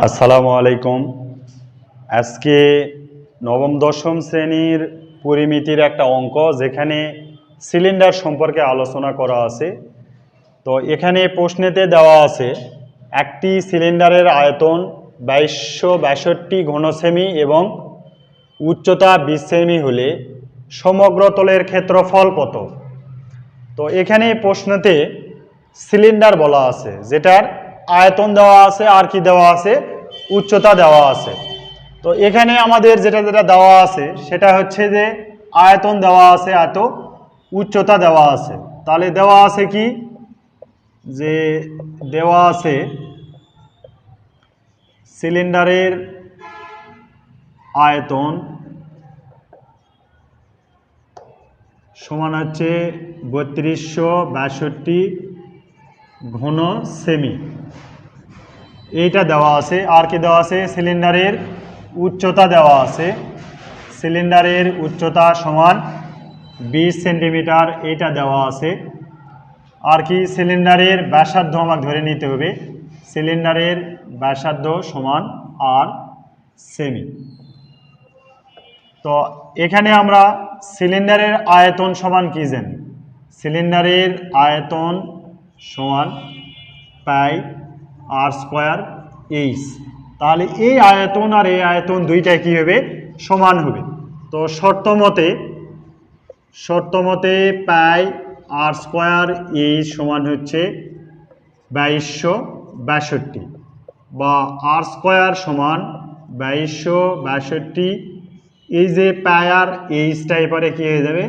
আসসালামু আলাইকুম। আজকে নবম, দশম শ্রেণির পরিমিতির একটা অঙ্ক যেখানে সিলিন্ডার সম্পর্কে আলোচনা করা আছে। তো এখানে প্রশ্নেতে দেওয়া আছে, একটি সিলিন্ডারের আয়তন বাইশশো বাষট্টি ঘনসেমি এবং উচ্চতা বিশ সেমি হলে সমগ্র তলের ক্ষেত্রফল কত? তো এখানে প্রশ্নতে সিলিন্ডার বলা আছে, যেটার আয়তন দেওয়া আছে, আর কি দেওয়া আছে? উচ্চতা দেওয়া আছে। তো এখানে আমাদের যেটা যেটা দেওয়া আছে, সেটা হচ্ছে যে আয়তন দেওয়া আছে, এত উচ্চতা দেওয়া আছে। তাহলে দেওয়া আছে কি? যে দেওয়া আছে সিলিন্ডারের আয়তন সমান হচ্ছে বত্রিশশো বাষট্টি ঘন সেমি এইটা দেওয়া আছে। আর কি দেওয়া আছে? সিলিন্ডারের উচ্চতা দেওয়া আছে। সিলিন্ডারের উচ্চতা সমান বিশ সেন্টিমিটার এইটা দেওয়া আছে। আর কি? সিলিন্ডারের ব্যাসার্ধ আমাকে ধরে নিতে হবে। সিলিন্ডারের ব্যাসার্ধ সমান আর সেমি তো এখানে আমরা সিলিন্ডারের আয়তন সমান কি জানি সিলিন্ডারের আয়তন সমান পাই আর স্কোয়ার এইচ। তাহলে এই আয়তন আর এই আয়তন দুইটাই কী হবে? সমান হবে। তো শর্ত মতে শর্ত মতে পাই আর স্কোয়ার এইচ সমান হচ্ছে বাইশশো বাষট্টি বা আর স্কোয়ার সমান বাইশশো বাষট্টি। এই যে পায়ার এইচটা এপারে কী হয়ে যাবে?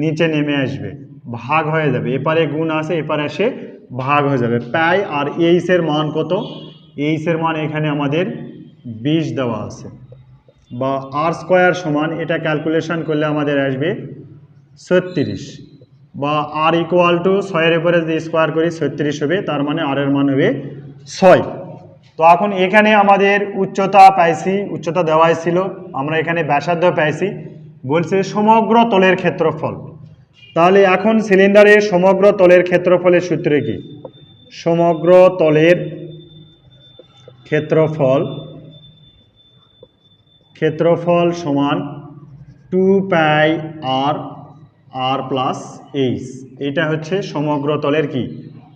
নিচে নেমে আসবে, ভাগ হয়ে যাবে। এপারে গুণ আছে, এপারে এসে ভাগ হয়ে যাবে। প্যাই আর এইচের মান কত? এইচের মান এখানে আমাদের বিশ দেওয়া আছে। বা আর স্কোয়ার সমান, এটা ক্যালকুলেশন করলে আমাদের আসবে ছত্রিশ। বা আর ইকুয়াল টু ছয়ের উপরে যদি স্কোয়ার করি, ছত্রিশ হবে, তার মানে আর এর মান হবে ছয়। তো এখন এখানে আমাদের উচ্চতা পাইছি, উচ্চতা দেওয়াই ছিল, আমরা এখানে ব্যাসার্ধ পাইছি। বলছে সমগ্র তলের ক্ষেত্রফল। তাহলে এখন সিলিন্ডারের সমগ্র তলের ক্ষেত্রফলের সূত্র কি? সমগ্র তলের ক্ষেত্রফল ক্ষেত্রফল সমান two pi r r plus h এটা হচ্ছে সমগ্র তলের কি?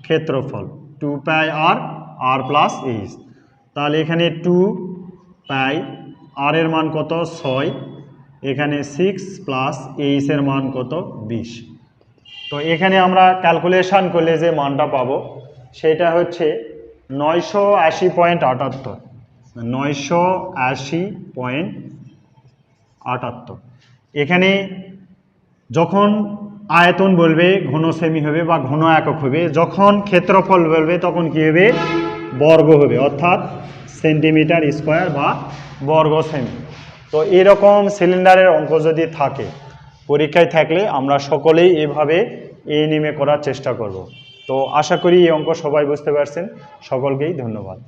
ক্ষেত্রফল। Two pi r r plus h তাহলে এখানে টু পাই আর এর মান কত? ছয়। এখানে সিক্স প্লাস এইচের মান কত? বিশ। তো এখানে আমরা ক্যালকুলেশন করলে যে মানটা পাবো, সেটা হচ্ছে নয়শো আশি পয়েন্ট আটাত্তর। নয়শো আশি পয়েন্ট আটাত্তর। এখানে যখন আয়তন বলবে, ঘন সেমি হবে বা ঘন একক হবে, যখন ক্ষেত্রফল বলবে, তখন কি হবে? বর্গ হবে, অর্থাৎ সেন্টিমিটার স্কোয়ার বা বর্গ সেমি তো এরকম সিলিন্ডারের অঙ্ক যদি থাকে, পরীক্ষায় থাকলে আমরা সকলেই এভাবে এই নিমে করার চেষ্টা করব। তো আশা করি এই অঙ্ক সবাই বুঝতে পারছেন। সকলকেই ধন্যবাদ।